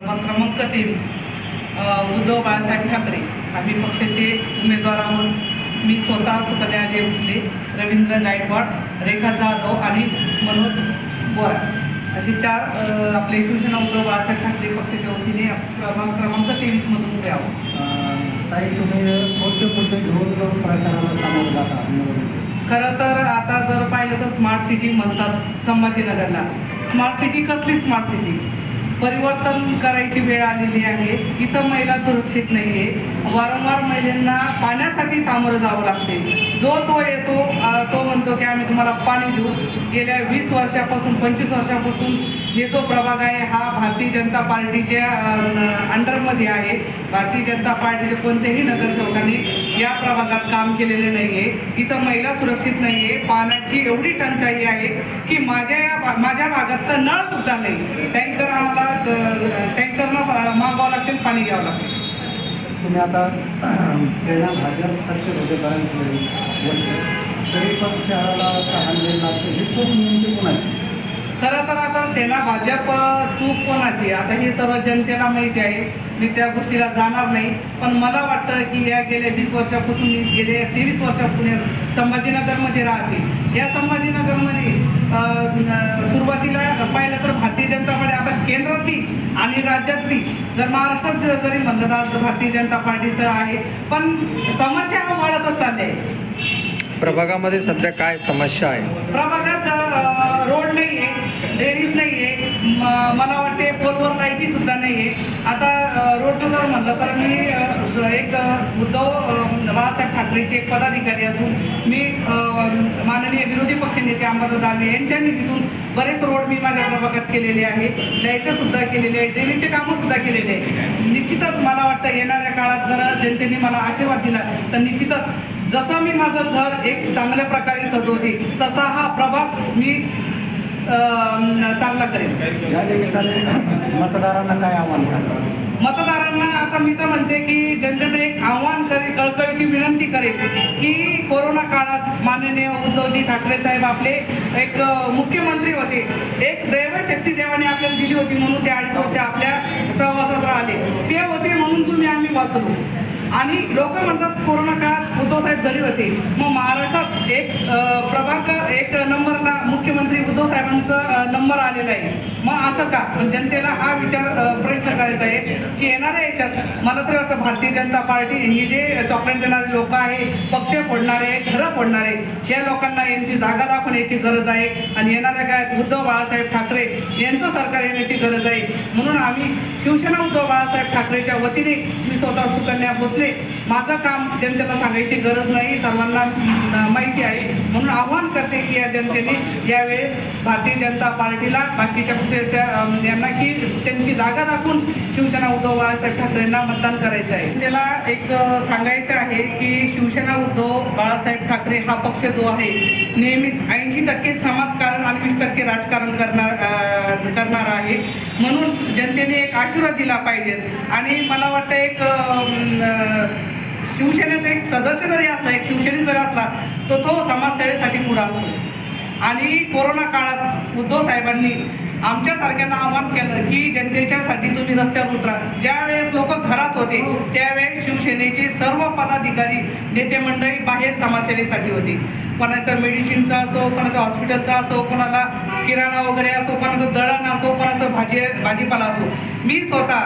क्रमांक तेवीस उद्धव बाळासाहेब ठाकरे आम्ही पक्षाचे उमेदवार आहोत. मी स्वतः सुकन्या अजय भोसले रवींद्र गायकवाड रेखा जाधव आणि मनोज बोरा. असे चार आपले शिवसेना उद्धव बाळासाहेब ठाकरे पक्षाच्या वतीने क्रमांक तेवीसमधून उभे आहोत. ताई तुम्ही कोणते मुद्दे घेऊन प्रचाराला सामोरं जाता? खरं तर आता जर पाहिलं तर स्मार्ट सिटी म्हणतात संभाजीनगरला. स्मार्ट सिटी कसली स्मार्ट सिटी परिवर्तन करायची वेळ आलेली आहे. इथं महिला सुरक्षित नाही आहे वारंवार महिलांना पाण्यासाठी सामोरं जावं लागते. जो तो येतो तो म्हणतो की आम्ही तुम्हाला पाणी देऊ. गेल्या वीस वर्षापासून पंचवीस वर्षापासून हे जो प्रभाग आहे हा भारतीय जनता पार्टीच्या अंडरमध्ये आहे. भारतीय जनता पार्टीचे कोणत्याही नगरसेवकांनी या प्रभागात काम केलेले नाही आहे इथं महिला सुरक्षित नाही आहे पाण्याची एवढी टंचाई आहे की माझ्या या भा- माझ्या भागात तर नळसुद्धा नाही. टँकर मागवावं घ्यावं लागतं तुम्ही आता सेना भाजप सत्य होतेपर्यंत तरी पण शहराला हानलेलं लागतं ही चूक नेमकी कोणाची? खरं तर आता सेना भाजप चूक कोणाची? आता हे सर्व जनतेला माहिती आहे. मी त्या गोष्टीला जाणार नाही. पण मला वाटतं की या गेल्या वीस वर्षापासून मी गेल्या तेवीस वर्षापासून या संभाजीनगरमध्ये राहते या संभाजीनगरमध्ये सुरुवातीला पाहिलं तर भारतीय जनता पार्टी आता केंद्रात बी आणि राज्यात बी जर महाराष्ट्रात जर- म्हणलं तर आज भारतीय जनता पार्टीचं आहे. पण समस्या हा वाढतच चालल्या आहे प्रभागामध्ये सध्या काय समस्या आहे? आहे ड्रेनेज नाही आहे म- मला वाटते पोलवर लाईटी सुद्धा नाही आहे आता रोडचं जर म्हणलं तर मी एक उद्धव बाळासाहेब ठाकरेचे एक पदाधिकारी असून मी माननीय विरोधी पक्षनेते अंबादास दानवे यांच्या निधीतून बरेच रोड मी माझ्या प्रभागात केलेले आहे. लाईटं सुद्धा केलेले आहे. ड्रेनेजचे कामं सुद्धा केलेले आहे. निश्चितच मला वाटतं येणाऱ्या काळात जर जनतेने मला आशीर्वाद दिला तर निश्चितच जसं मी माझं घर एक चांगल्या प्रकारे सजवते तसा हा प्रभाग मी चांगला करेन या निमित्ताने मतदारांना काय आव्हान करणार मतदारांना आता मी तर म्हणते की जनतेने एक आव्हान करेल कळकळीची विनंती करेल की कोरोना काळात माननीय उद्धवजी ठाकरे साहेब आपले एक मुख्यमंत्री होते. एक दैवशक्ती देवाने आपल्याला दिली होती म्हणून ते अडीच वर्ष आपल्या सहवासात राहिले. ते होते म्हणून तुम्ही आम्ही वाचलो. आणि लोक म्हणतात कोरोना काळात उद्धव साहेब घरी होते. मग महाराष्ट्रात एक प्रभाग एक उद्धव साहेबांचा नंबर आलेला आहे. मग असं का? पण जनतेला हा विचार प्रश्न करायचा आहे की येणाऱ्या याच्यात मला तरी वाटतं भारतीय जनता पार्टी ही जे चॉकलेट देणारे लोक आहे पक्ष फोडणारे घरं फोडणारे या लोकांना यांची जागा दाखवण्याची गरज आहे. आणि येणाऱ्या काळात उद्धव बाळासाहेब ठाकरे यांचं सरकार येण्याची गरज आहे. म्हणून आम्ही शिवसेना उद्धव बाळासाहेब ठाकरेच्या वतीने मी स्वतः सुकन्या भोसले. माझं काम जनतेला सांगायची गरज नाही सर्वांना माहिती आहे. म्हणून आव्हान करते की या जनतेने यावेळेस भारतीय जनता पार्टीला बाकीच्या पक्षाच्या यांना की त्यांची जागा दाखवून शिवसेना उद्धव बाळासाहेब ठाकरेंना मतदान करायचं आहे. त्याला एक सांगायचं आहे की शिवसेना उद्धव बाळासाहेब ठाकरे हा पक्ष जो आहे नेहमीच ऐंशी टक्के समाजकारण आणि वीस टक्के राजकारण करणार करणार आहे. म्हणून जनतेने एक आशीर्वाद दिला पाहिजे. आणि मला वाटतं एक शिवसेनेचा एक सदस्य जरी असला एक शिवसैनिक जरी असला तर तो समाजसेवेसाठी पुढे असतो. आणि कोरोना काळात उद्धव साहेबांनी आमच्यासारख्यांना आवाहन केलं की जनतेच्यासाठी तुम्ही रस्त्यावर उतरा. ज्यावेळेस लोक घरात होते त्यावेळेस शिवसेनेचे सर्व पदाधिकारी नेते मंडळी बाहेर समाजसेवेसाठी होते. कोणाचं मेडिसिनचा असो कोणाचं हॉस्पिटलचा असो कोणाला किराणा वगैरे असो कोणाचं दळण असो कोणाचं भाजी भाजीपाला असो. मी स्वतः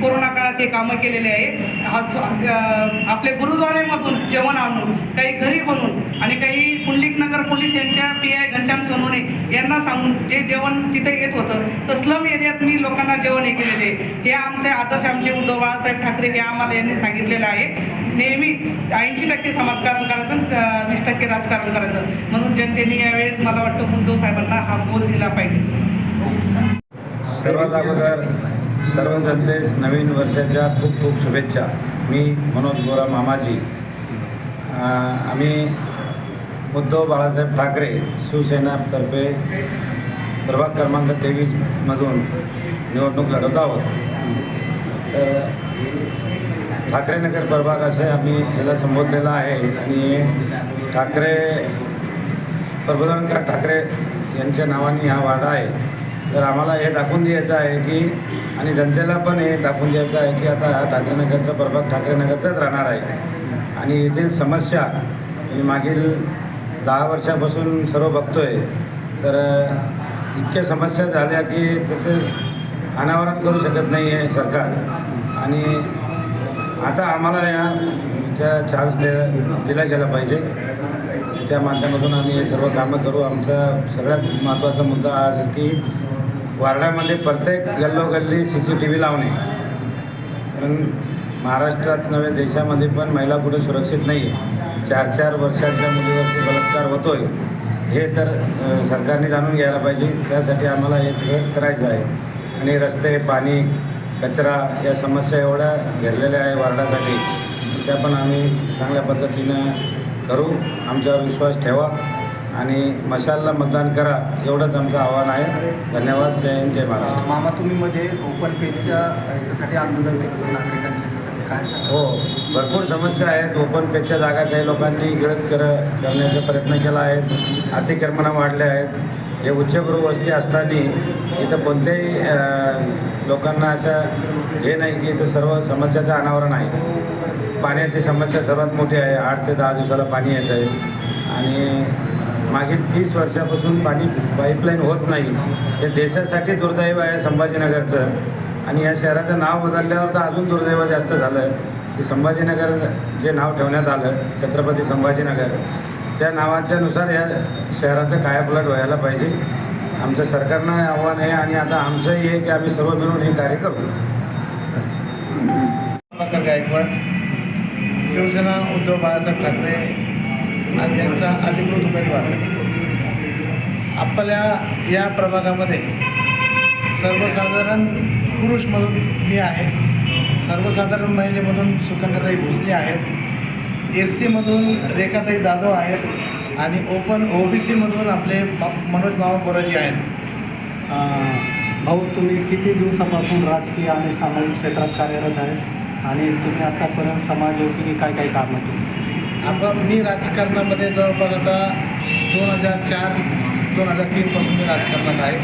कोरोना काळात हे कामं केलेले आहे. आपले गुरुद्वारेमधून जेवण आणून काही घरी बनवून आणि काही पुंडलिक नगर पोलीस यांच्या पी आय घनश्याम सोनवणे यांना सांगून जे जेवण तिथे येत होतं तर स्लम एरियात मी लोकांना जेवण हे केलेले हे आमचे आदर्श आमचे उद्धव बाळासाहेब ठाकरे हे आम्हाला यांनी सांगितलेलं आहे. नेहमी ऐंशी टक्के समाजकारण करायचं वीस टक्के राजकारण करायचं. म्हणून जनतेने यावेळेस मला वाटतं उद्धव साहेबांना हा बोल दिला पाहिजे. सर्वात अगोदर सर्व जनतेस नवीन वर्षाच्या खूप खूप शुभेच्छा. मी मनोज गोरा मामाजी. आम्ही उद्धव बाळासाहेब ठाकरे शिवसेनातर्फे प्रभाग क्रमांक तेवीसमधून निवडणूक लढवत आहोत. तर ठाकरेनगर प्रभाग असे आम्ही याला संबोधलेला आहे आणि ठाकरे प्रबोधनकार ठाकरे यांच्या नावाने हा वाडा आहे. तर आम्हाला हे दाखवून द्यायचं आहे की आणि जनतेला पण हे दाखवून द्यायचं आहे की आता हा ठाकरेनगरचा प्रभाग ठाकरेनगरचाच राहणार आहे. आणि येथील समस्या मी मागील दहा वर्षापासून सर्व बघतोय. तर इतक्या समस्या झाल्या की त्याचं अनावरण करू शकत नाही आहे सरकार. आणि आता आम्हाला या त्या चान्स दे दिला गेला पाहिजे. त्या माध्यमातून आम्ही हे सर्व कामं करू. आमचा सगळ्यात महत्त्वाचा मुद्दा आज की वार्डामध्ये प्रत्येक गल्लोगल्ली सी सी टी व्ही लावणे. कारण महाराष्ट्रात नव्हे देशामध्ये पण महिला कुठे सुरक्षित नाही आहे चार चार वर्षाच्या मुलीवरती बलात्कार होतो आहे हे तर सरकारने जाणून घ्यायला पाहिजे. त्यासाठी आम्हाला हे सगळं करायचं आहे. आणि रस्ते पाणी कचरा या समस्या एवढ्या घेरलेल्या आहे वार्डासाठी त्या पण आम्ही चांगल्या पद्धतीनं करू. आमच्यावर विश्वास ठेवा. आणि मशालला मतदान करा एवढंच आमचं आव्हान आहे. धन्यवाद. जय हिंद जय महाराष्ट्र. मामा तुम्ही मध्ये ओपन पेजच्या याच्यासाठी आंदोलन केलं नागरिकांच्या काय हो भरपूर समस्या आहेत. ओपन पेजच्या जागा काही लोकांनी गिळत कर करण्याचा प्रयत्न केला आहे. अतिक्रमणं वाढले आहेत. हे उच्चगृह वस्ती असताना इथं कोणत्याही लोकांना असं हे नाही की इथं सर्व समस्याचं अनावरण आहे. पाण्याची समस्या सर्वात मोठी आहे. आठ ते दहा दिवसाला पाणी येत आहे आणि मागील तीस वर्षापासून पाणी पाईपलाईन होत नाही. हे देशासाठी दुर्दैव आहे संभाजीनगरचं. आणि या शहराचं नाव बदलल्यावर तर अजून दुर्दैव जास्त झालं. की संभाजीनगर जे नाव ठेवण्यात आलं छत्रपती संभाजीनगर त्या नावाच्यानुसार या शहराचं कायापलट व्हायला पाहिजे. आमचं सरकारनं आव्हान आहे आणि आता आमचंही आहे की आम्ही सर्व मिळून हे कार्य करू. गायकवाड शिवसेना उद्धव बाळासाहेब ठाकरे आज यांचा अधिकृत उमेदवार. आपल्या या प्रभागामध्ये सर्वसाधारण पुरुष म्हणून मी आहे. सर्वसाधारण महिलेमधून सुकन्याताई भोसले आहेत. एस सीमधून रेखाताई जाधव आहेत. आणि ओपन ओ बी सीमधून आपले मनोज मामा बोराजी आहेत. भाऊ तुम्ही किती दिवसापासून राजकीय आणि सामाजिक क्षेत्रात कार्यरत आहे? आणि तुम्ही आतापर्यंत समाजयोगी काय काय कामं केली? आपण मी राजकारणामध्ये जवळपास आता दोन हजार चार दोन हजार तीनपासून मी राजकारणात आहे.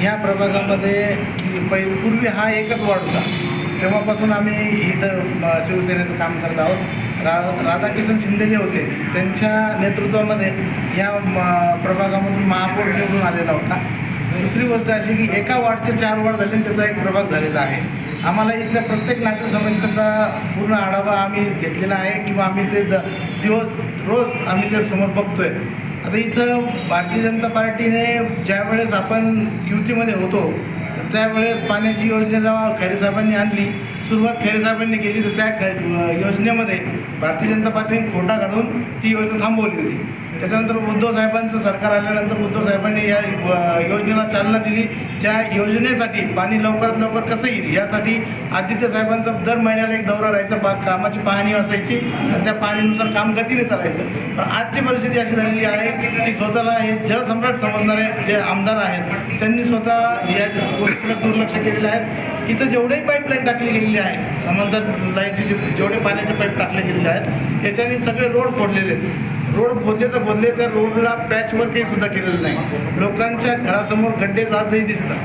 ह्या प्रभागामध्ये पै पूर्वी हा एकच वॉर्ड होता. तेव्हापासून आम्ही इथं शिवसेनेचं काम करत आहोत. रा राधाकिशन शिंदे जे होते त्यांच्या नेतृत्वामध्ये या प्रभागामधून महापौर निवडून आलेला होता. दुसरी गोष्ट अशी की एका वॉर्डचे चार वॉर्ड झाले आणि त्याचा एक प्रभाग झालेला आहे. आम्हाला इथल्या प्रत्येक नागरिक समस्याचा पूर्ण आढावा आम्ही घेतलेला आहे किंवा आम्ही ते ज दिवस रोज आम्ही ते समोर बघतोय. आता इथं भारतीय जनता पार्टीने ज्यावेळेस आपण युतीमध्ये होतो तर त्यावेळेस पाण्याची योजना जेव्हा खैरेसाहेबांनी आणली सुरुवात खैरेसाहेबांनी केली तर त्या योजनेमध्ये भारतीय जनता पार्टीने खोटा काढून ती योजना थांबवली होती. त्याच्यानंतर उद्धव साहेबांचं सरकार आल्यानंतर उद्धव साहेबांनी या योजनेला चालना दिली. त्या योजनेसाठी पाणी लवकरात लवकर कसं येईल? यासाठी आदित्य साहेबांचा दर महिन्याला एक दौरा राहायचा. बा कामाची पाहणी असायची. आणि त्या पाहणीनुसार काम गतीने चालायचं. पण आजची परिस्थिती अशी झालेली आहे की स्वतःला हे जलसम्राट समजणारे जे आमदार आहेत त्यांनी स्वतः या गोष्टीकडे दुर्लक्ष केलेलं आहे. इथं जेवढेही पाईपलाईन टाकली गेलेली आहे समांतर लाईनचे जे जेवढे पाण्याचे पाईप टाकले गेलेले आहेत त्याच्याने सगळे रोड फोडलेले आहेत. रोड खोदले तर खोदले त्या रोडला पॅचवर काही सुद्धा केलेलं नाही. लोकांच्या घरासमोर खड्डे आजही दिसतात.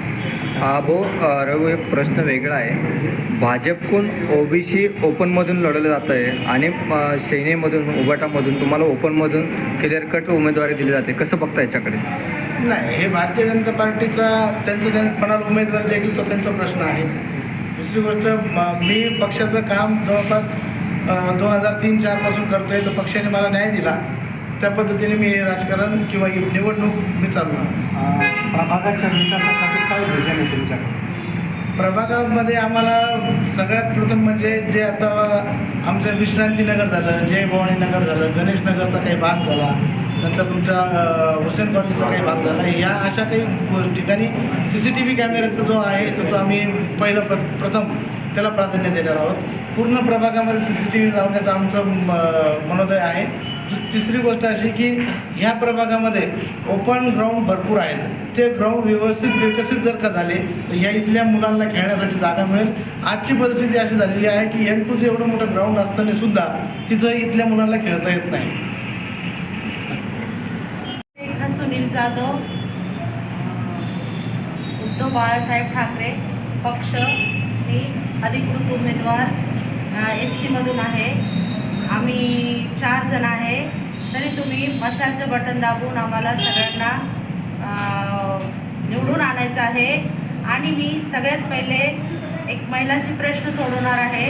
हा भाऊ रघु एक प्रश्न वेगळा आहे. भाजपकडून ओबीसी ओपनमधून लढवलं जातं आहे आणि सेनेमधून उबाटामधून तुम्हाला ओपनमधून क्लिअर कट उमेदवारी दिली जाते. कसं बघता याच्याकडे? नाही हे भारतीय जनता पार्टीचा त्यांचं त्यांना कोणाला उमेदवार द्यायची तो त्यांचा प्रश्न आहे. दुसरी गोष्ट म- मी पक्षाचं काम जवळपास दोन हजार तीन चारपासून करतोय तर पक्षाने मला न्याय दिला. त्या पद्धतीने मी राजकारण किंवा निवडणूक मी चालवणार. अं, प्रभागाच्या विकासासाठी काय विजन आहे तुमच्याकडे? प्रभागामध्ये आम्हाला सगळ्यात प्रथम म्हणजे जे आता आमचं विश्रांतीनगर झालं जय भवानी नगर झालं गणेश नगरचा काही भाग झाला नंतर तुमच्या हुसेन कॉलनीचा काही भाग झाला या अशा काही ठिकाणी सी सी टी व्ही कॅमेऱ्याचा जो आहे तो तो आम्ही पहिलं प्र प्रथम त्याला प्राधान्य देणार आहोत. पूर्ण प्रभागामध्ये सी सी टी व्ही लावण्याचं आमचं म- मनोदय आहे. तिसरी गोष्ट अशी की ह्या प्रभागामध्ये ओपन ग्राउंड भरपूर आहेत. ते ग्राउंड व्यवस्थित विकसित जर का झाले तर ह्या इथल्या मुलांना खेळण्यासाठी जागा मिळेल. आजची परिस्थिती अशी झालेली आहे की एन टूचं एवढं मोठं ग्राउंड असताना सुद्धा तिथं इथल्या मुलांना खेळता येत नाही. रेखा सुनील जाधव बाळासाहेब ठाकरे पक्ष मी अधिकृत उमेदवार एस सीमधून आहे. आम्ही चार जण आहे. तरी तुम्ही मशालचं बटन दाबून आम्हाला सगळ्यांना निवडून आणायचं आहे. आणि मी सगळ्यात पहिले एक महिलांचे प्रश्न सोडवणार आहे.